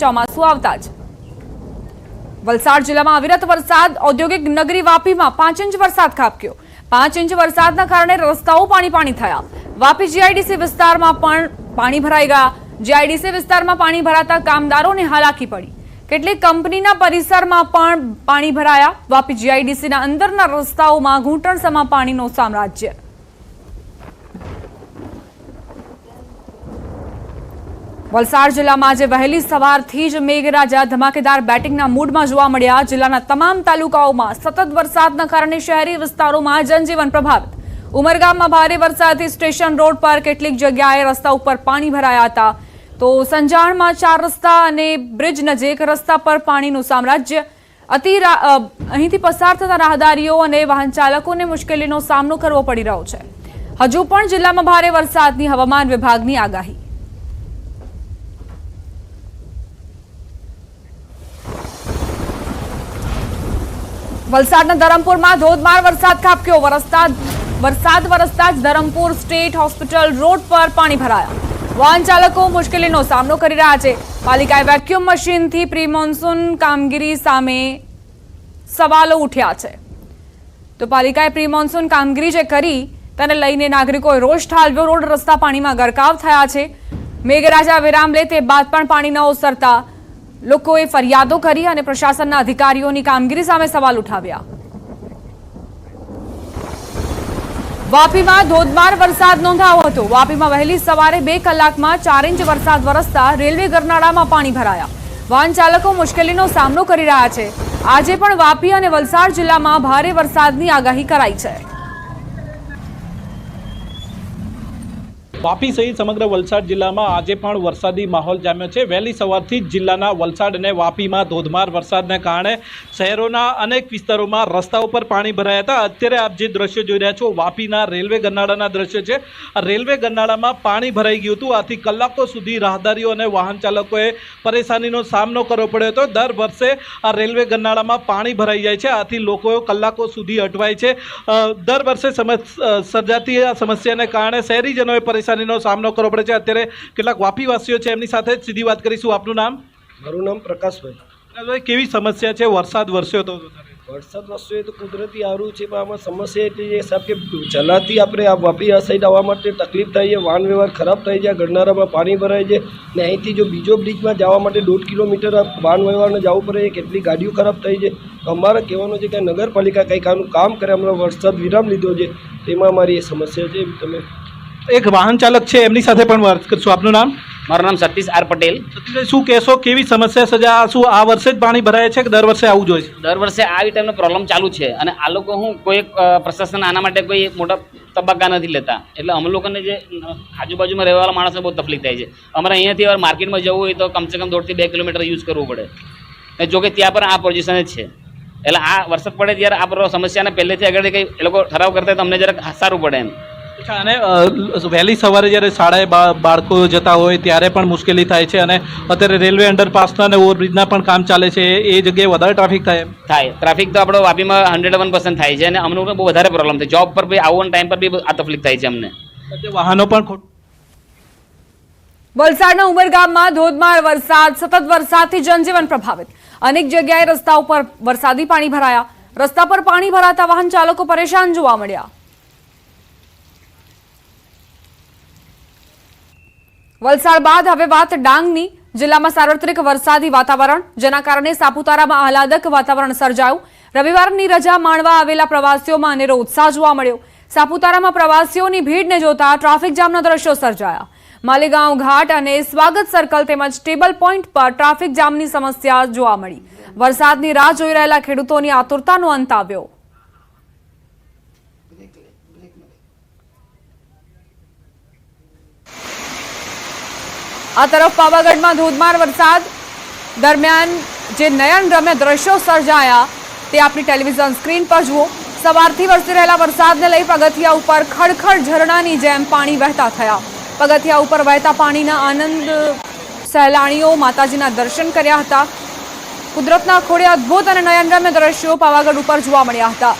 ચોમાસું આવતા જ. વલસાડ જિલ્લામાં અવિરત વરસાદ, ઔદ્યોગિક નગરી વાપીમાં પાંચ ઇંચ વરસાદ ખાબક્યો. પાંચ ઇંચ વરસાદના કારણે રસ્તાઓ પાણી પાણી થયા. વાપી જીઆઈડીસી વિસ્તારમાં પણ પાણી ભરાઈ ગયા. જીઆઈડીસી વિસ્તારમાં પાણી ભરાતા કામદારોને હાલાકી પડી. કેટલીક કંપનીના પરિસરમાં પણ પાણી ભરાયા. વાપી જીઆઈડીસીના અંદરના રસ્તાઓમાં ઘૂંટણસમાં પાણીનો સામ્રાજ્ય. વલસાડ જિલ્લામાં આજે વહેલી સવારથી જ મેઘરાજા ધમાકેદાર બેટિંગના મૂડમાં જોવા મળ્યા. જિલ્લાના તમામ તાલુકાઓમાં સતત વરસાદના કારણે શહેરી વિસ્તારોમાં જનજીવન પ્રભાવિત. ઉમરગામમાં ભારે વરસાદથી સ્ટેશન રોડ પર કેટલીક જગ્યાએ રસ્તા ઉપર પાણી ભરાયા હતા. તો સંજાણમાં ચાર રસ્તા અને બ્રિજ નજીક રસ્તા પર પાણીનું સામ્રાજ્ય. અતિ અહીંથી પસાર થતા રાહદારીઓ અને વાહન ચાલકોને મુશ્કેલીનો સામનો કરવો પડી રહ્યો છે. હજુ પણ જિલ્લામાં ભારે વરસાદની હવામાન વિભાગની આગાહી. વલસાડના ધરમપુરમાં ધોધમાર વરસાદ ખાબક્યો. વરસતા વરસાદ વરસતા જ ધરમપુર સ્ટેટ હોસ્પિટલ રોડ પર પાણી ભરાયા. વાહન ચાલકો મુશ્કેલીનો સામનો કરી રહ્યા છે. પાલિકાએ વેક્યુમ મશીનથી પ્રી મોન્સૂન કામગીરી સામે સવાલો ઉઠ્યા છે. તો પાલિકાએ પ્રી મોન્સૂન કામગીરી જે કરી, તેને લઈને નાગરિકોએ રોષ ઠાલવ્યો. રોડ રસ્તા પાણીમાં ગરકાવ થયા છે. મેઘરાજા વિરામ લે તે બાદ પણ પાણી ન ઓસરતા લોકોએ ફરિયાદો કરી અને પ્રશાસનના અધિકારીઓની કામગીરી સામે સવાલ ઉઠાવ્યા. વાપીમાં ધોધમાર વરસાદ નોંધાયો હતો. વાપીમાં વહેલી સવારે બે કલાકમાં ચાર ઇંચ વરસાદ વરસતા રેલવે ગરનાળામાં પાણી ભરાયા. વાહન ચાલકો મુશ્કેલીનો સામનો કરી રહ્યા છે. આજે પણ વાપી અને વલસાડ જિલ્લામાં ભારે વરસાદની આગાહી કરાઈ છે. વાપી સહિત સમગ્ર વલસાડ જિલ્લામાં આજે પણ વરસાદી માહોલ જામ્યો છે. વહેલી સવારથી જ જિલ્લાના વલસાડ અને વાપીમાં ધોધમાર વરસાદને કારણે શહેરોના અનેક વિસ્તારોમાં રસ્તા ઉપર પાણી ભરાયા હતા. અત્યારે આપ જે દ્રશ્યો જોઈ રહ્યા છો, વાપીના રેલવે ગરનાળાના દ્રશ્ય છે. આ રેલવે ગરનાળામાં પાણી ભરાઈ ગયું હતું. આથી કલાકો સુધી રાહદારીઓ અને વાહન ચાલકોએ પરેશાનીનો સામનો કરવો પડ્યો હતો. દર વર્ષે આ રેલવે ગરનાળામાં પાણી ભરાઈ જાય છે. આથી લોકો કલાકો સુધી અટવાય છે. દર વર્ષે સર્જાતી આ સમસ્યાને કારણે શહેરીજનોએ પરેશાનીનો સામનો કરવો પડે છે. અત્યારે કેટલાક વાપીવાસીઓ છે એમની સાથે સીધી વાત કરીશું. આપનું નામ? મારું નામ પ્રકાશભાઈ. પ્રકાશભાઈ, કેવી સમસ્યા છે? વરસાદ વરસ્યો તો વરસાદ વરસ્યો એ તો કુદરતી સારું છે પણ આમાં સમસ્યા એટલી છે સાહેબ કે જલાથી આપણે આ વાપી આ સાઈડ આવવા માટે તકલીફ થાય છે વાહન વ્યવહાર ખરાબ થઈ જાય ગરનારામાં પાણી ભરાય છે ને અહીંથી જો બીજો બ્રિજમાં જવા માટે દોઢ કિલોમીટર વાહન વ્યવહારને જવું પડે છે કેટલી ગાડીઓ ખરાબ થઈ છે. અમારે કહેવાનું છે કે નગરપાલિકા કંઈક આનું કામ કરે હમણાં વરસાદ વિરામ લીધો છે તેમાં અમારી એ સમસ્યા છે. તમે એક વાહન ચાલક છે એમની સાથે પણ વાત કરશું. આપનું નામ? મારું નામ સતીશ આર પટેલ. સતીશભાઈ, શું કહેશો? કેવી સમસ્યા સજા શું આ વર્ષે જ પાણી ભરાય છે કે દર વર્ષે આવું જોઈએ દર વર્ષે આવી ટાઈમનો પ્રોબ્લેમ ચાલુ છે અને આ લોકો હું કોઈ પ્રશાસન આના માટે કોઈ મોટા તબક્કા નથી લેતા. એટલે અમે લોકોને જે આજુબાજુમાં રહેવાવાળા માણસને બહુ તકલીફ થાય છે. અમારે અહીંયાથી હવે માર્કેટમાં જવું હોય તો કમસે કમ દોઢથી બે કિલોમીટર યુઝ કરવું પડે. જોકે ત્યાં પણ આ પોઝિશન જ છે. એટલે આ વરસાદ પડે ત્યારે આ સમસ્યાને પહેલેથી આગળ કંઈ એ લોકો ઠરાવ કરતા તો અમને જરાક સારું પડે એમ. અચ્છા અને વહેલી સવારે જ્યારે શાળાએ બા- બાળકો જતા હોય ત્યારે પણ મુશ્કેલી થાય છે અને અત્યારે રેલવે અંડરપાસના અને ઓવરબ્રિજના પણ કામ ચાલે છે. એ એ જગ્યાએ વધારે ટ્રાફિક થાય થાય. ટ્રાફિક તો આપણો વાપીમાં હંડ્રેડ વન પર્સન્ટ થાય છે અને અમને બહુ વધારે પ્રોબ્લેમ થાય. જોબ પર બી આવો ટાઈમ પર બી આ તકલીફ થાય છે અમને. વાહનો પણ ખોટ વલસાડના ઉમરગામમાં ધોધમાર વરસાદ સતત વરસાદથી જનજીવન પ્રભાવિત. અનેક જગ્યાએ રસ્તા ઉપર વરસાદી પાણી ભરાયા. રસ્તા પર પાણી ભરાતા વાહન ચાલકો પરેશાન જોવા મળ્યા. વલસાડ બાદ હવે વાત ડાંગની. જિલ્લામાં સાર્વત્રિક વરસાદી વાતાવરણ, જેના કારણે સાપુતારામાં આહલાદક વાતાવરણ સર્જાયું. રવિવારની રજા માણવા આવેલા પ્રવાસીઓમાં અનેરો ઉત્સાહ જોવા મળ્યો. સાપુતારામાં પ્રવાસીઓની ભીડને જોતા ટ્રાફિક જામના દ્રશ્યો સર્જાયા. માલેગાંવ ઘાટ અને સ્વાગત સર્કલ તેમજ ટેબલ પોઈન્ટ પર ટ્રાફિક જામની સમસ્યા જોવા મળી. વરસાદની રાહ જોઈ રહેલા ખેડૂતોની આતુરતાનો અંત આવ્યો. આ તરફ પાવાગઢમાં ધોધમાર વરસાદ દરમિયાન જે નયન રમ્ય દ્રશ્યો સર્જાયા તે આપણી ટેલિવિઝન સ્ક્રીન પર જુઓ. સવારથી વરસી રહેલા વરસાદને લઈ પગથિયા ઉપર ખડખડ ઝરણાની જેમ પાણી વહેતા થયા. પગથિયા ઉપર વહેતા પાણીના આનંદ સહેલાણીઓ માતાજીના દર્શન કર્યા હતા. કુદરતના ખોળે અદ્ભુત અને નયનરમ્ય દ્રશ્યો પાવાગઢ ઉપર જોવા મળ્યા હતા.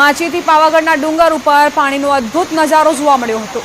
માછીથી પાવાગઢના ડુંગર ઉપર પાણીનો અદ્ભુત નજારો જોવા મળ્યો હતો.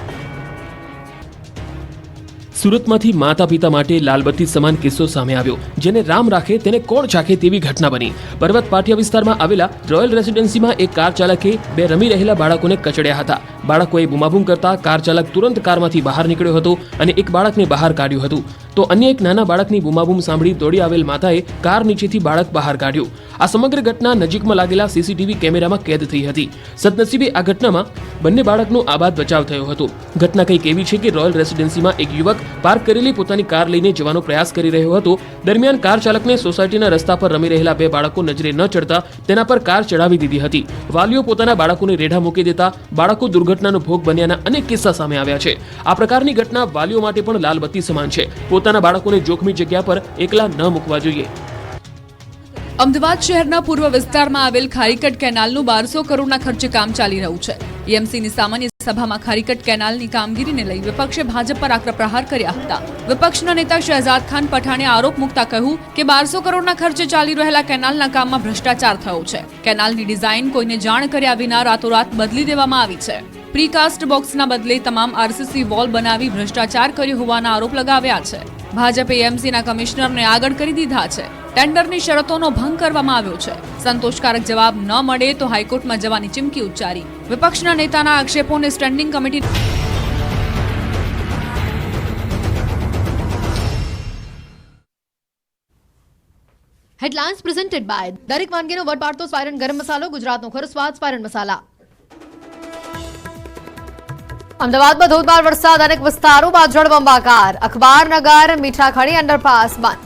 સુરતમાંથી માતા પિતા માટે લાલબત્તી સમાન કિસ્સો સામે આવ્યો, જેને રામ રાખે તેને કોણ ચાખે તેવી ઘટના બની. પર્વત પાટિયા વિસ્તારમાં આવેલા રોયલ રેસિડેન્સીમાં એક કાર ચાલકે બે રમી રહેલા બાળકોને કચડ્યા હતા. બાળકોએ બુમાબુમ કરતા કાર ચાલક તુરંત કારમાંથી બહાર નીકળ્યો હતો અને એક બાળકને બહાર કાઢ્યું હતું. તો અન્ય એક નાના બાળકની બુમાબુમ સાંભળી દોડી આવેલ માતાએ કાર નીચેથી બાળક બહાર કાઢ્યું. આ સમગ્ર ઘટના નજીકમાં લાગેલા સીસીટીવી કેમેરામાં કેદ થઈ હતી. સદનસીબે આ ઘટનામાં બંને બાળકનો આબાદ બચાવ થયો હતો. ઘટના કંઈક એવી છે કે રોયલ રેસિડેન્સીમાં એક યુવક પાર્ક કરેલી પોતાની કાર લઈને જવાનો પ્રયાસ કરી રહ્યો હતો. દરમિયાન કાર ચાલકને સોસાયટીના રસ્તા પર રમી રહેલા બે બાળકો નજરે ન ચડતા તેના પર કાર ચડાવી દીધી હતી. વાલીઓ પોતાના બાળકોને રેઢા મૂકી દેતા બાળકો દુર્ઘટનાનો ભોગ બન્યાના અનેક કિસ્સા સામે આવ્યા છે. આ પ્રકારની ઘટના વાલીઓ માટે પણ લાલબત્તી સમાન છે. પોતાના બાળકોને જોખમી જગ્યા પર એકલા ન મૂકવા જોઈએ. અમદાવાદ શહેરના પૂર્વ વિસ્તારમાં આવેલ ખારીકટ કેનાલનું બારસો કરોડના ખર્ચે કામ ચાલી રહ્યું છે. એમસીની સામાન્ય સભામાં ખારીકટ કેનાલની કામગીરીને લઈ વિપક્ષે ભાજપ પર આકરા પ્રહાર કર્યા હતા. વિપક્ષના નેતા શહેજાદ ખાન પઠાણે આરોપ મૂકતા કહ્યું કે બારસો કરોડના ખર્ચે ચાલી રહેલા કેનાલના કામમાં ભ્રષ્ટાચાર થયો છે. કેનાલની ડિઝાઇન કોઈને જાણ કર્યા વિના રાતોરાત બદલી દેવામાં આવી છે. પ્રીકાસ્ટ બોક્સના બદલે તમામ આરસીસી વોલ બનાવી ભ્રષ્ટાચાર કર્યો હોવાના આરોપ લગાવ્યા છે. ભાજપે એમસીના કમિશનરને આગળ કરી દીધા છે. ટેન્ડરની શરતોનો ભંગ કરવામાં આવ્યો છે. સંતોષકારક જવાબ ન મળે તો હાઈકોર્ટમાં જવાની ચીમકી ઉચ્ચારી. વિપક્ષના નેતાના આક્ષેપોને standing committee headlines presented by દરેક વાનગીનો વટ પાડતો સ્પાયરન ગરમ મસાલો, ગુજરાતનો ખરો સ્વાદ સ્પાયરન મસાલા. અમદાવાદમાં ધોધમાર વરસાદ, અનેક વિસ્તારોમાં જળબંબાકાર અખબારનગર મીઠાખણી અંડરપાસ બંધ.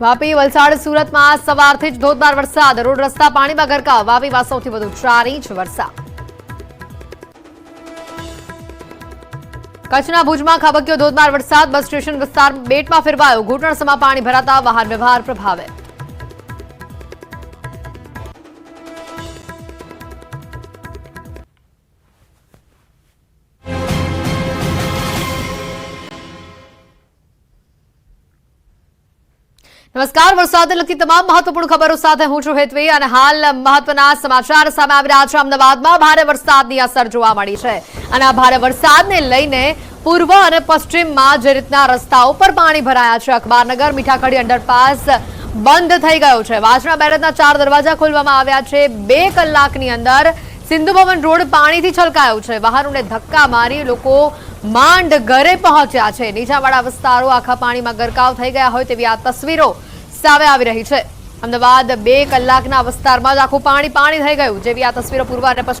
વાપી, વલસાડ, સુરતમાં સવારથી જ ધોધમાર વરસાદ. રોડ રસ્તા પાણીમાં ગરકાવ. વાપીમાં સૌથી વધુ ચાર ઇંચ વરસાદ. કચ્છના ભુજમાં ખાબક્યો ધોધમાર વરસાદ. બસ સ્ટેશન વિસ્તાર બેટમાં ફેરવાયો. ઘૂંટણસમાં પાણી ભરાતા વાહન વ્યવહાર પ્રભાવે નમસ્કાર વરસાદને લગતી તમામ મહત્વપૂર્ણ ખબરો સાથે હું છું હેતવી અને હાલ મહત્વના સમાચાર સામે આવી રહ્યા છે. અમદાવાદમાં ભારે વરસાદની અસર જોવા મળી છે અને આ ભારે વરસાદને લઈને પૂર્વ અને પશ્ચિમમાં જે રીતના રસ્તાઓ પર પાણી ભરાયા છે, અખબારનગર, મીઠાખડી અંડરપાસ બંધ થઈ ગયો છે. વાસણા બેરેજના ચાર દરવાજા ખોલવામાં આવ્યા છે. બે કલાકની અંદર સિંધુ ભવન રોડ પાણીથી છલકાયો છે. વાહનોને ધક્કા મારી લોકો માંડ ઘરે પહોંચ્યા છે. નીચાવાળા વિસ્તારો આખા પાણીમાં ગરકાવ થઈ ગયા હોય તેવી આ તસવીરો સામે આવી રહી છે. અમદાવાદ બે કલાકના વિસ્તારમાં જ આખું પાણી પાણી થઈ ગયું, જેવી આ તસવીરો પૂર્વ અને